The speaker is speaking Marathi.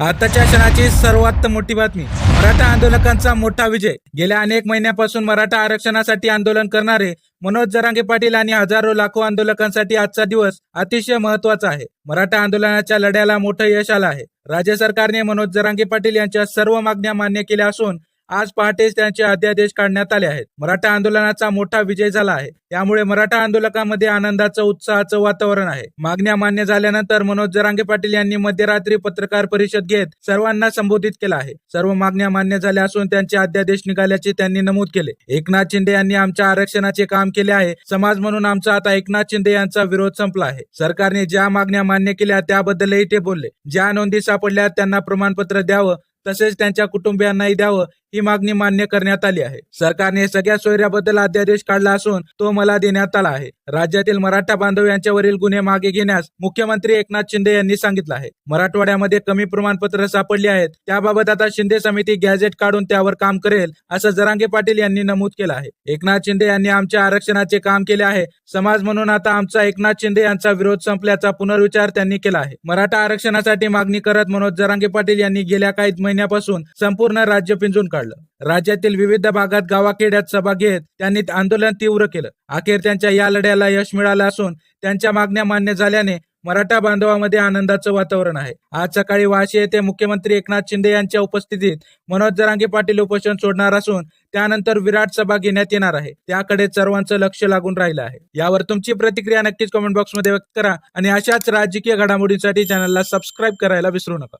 आताच्या क्षणाची सर्वात मोठी बातमी. मराठा आंदोलकांचा मोठा विजय. गेल्या अनेक महिन्यापासून मराठा आरक्षणासाठी आंदोलन करणारे मनोज जरांगे पाटील आणि हजारो लाखो आंदोलकांसाठी आजचा दिवस अतिशय महत्त्वाचा आहे. मराठा आंदोलनाच्या लढ्याला मोठं यश आलं आहे. राज्य सरकारने मनोज जरांगे पाटील यांच्या सर्व मागण्या मान्य केल्या असून आज पहाटेच त्यांचे अध्यादेश काढण्यात आले आहेत. मराठा आंदोलनाचा मोठा विजय झाला आहे. त्यामुळे मराठा आंदोलकांमध्ये आनंदाचं उत्साहाचं वातावरण आहे. मागण्या मान्य झाल्यानंतर मनोज जरांगे पाटील यांनी मध्यरात्री पत्रकार परिषद घेत सर्वांना संबोधित केलं आहे. सर्व मागण्या मान्य झाल्या असून त्यांचे अध्यादेश निघाल्याचे त्यांनी नमूद केले. एकनाथ शिंदे यांनी आमच्या आरक्षणाचे काम केले आहे. समाज म्हणून आमचा आता एकनाथ शिंदे यांचा विरोध संपला आहे. सरकारने ज्या मागण्या मान्य केल्या त्याबद्दलही ते बोलले. ज्या नोंदी सापडल्या त्यांना प्रमाणपत्र द्यावं. तसेच त्यांच्या कुटुंबियांनाही द्यावं. ही मागणी मान्य करण्यात आली आहे. सरकारने सगळ्या सोयऱ्याबद्दल अध्यादेश काढला असून तो मला देण्यात आला आहे. राज्यातील मराठा बांधव यांच्यावरील गुन्हे मागे घेण्यास मुख्यमंत्री एकनाथ शिंदे यांनी सांगितलं आहे. मराठवाड्यामध्ये कमी प्रमाणपत्र सापडली आहेत. त्याबाबत आता शिंदे समिती गॅझेट काढून त्यावर काम करेल असं जरांगे पाटील यांनी नमूद केलं आहे. एकनाथ शिंदे यांनी आमच्या आरक्षणाचे काम केले आहे. समाज म्हणून आता आमचा एकनाथ शिंदे यांचा विरोध संपल्याचा पुनर्विचार त्यांनी केला आहे. मराठा आरक्षणासाठी मागणी करत मनोज जरांगे पाटील यांनी गेल्या काही महिन्यापासून संपूर्ण राज्य पिंजून काढलं. राज्यातील विविध भागात गावाखेड्यात सभा घेत त्यांनी आंदोलन तीव्र केलं. अखेर त्यांच्या या लढ्याला यश मिळालं असून त्यांच्या मागण्या मान्य झाल्याने मराठा बांधवामध्ये आनंदाचं वातावरण आहे. आज सकाळी वाशी येथे मुख्यमंत्री एकनाथ शिंदे यांच्या उपस्थितीत मनोज जरांगे पाटील उपोषण सोडणार असून त्यानंतर विराट सभा घेण्यात येणार आहे. त्याकडे सर्वांचं लक्ष लागून राहिलं आहे. यावर तुमची प्रतिक्रिया नक्कीच कमेंट बॉक्समध्ये व्यक्त करा आणि अशाच राजकीय घडामोडींसाठी चॅनलला सबस्क्राईब करायला विसरू नका.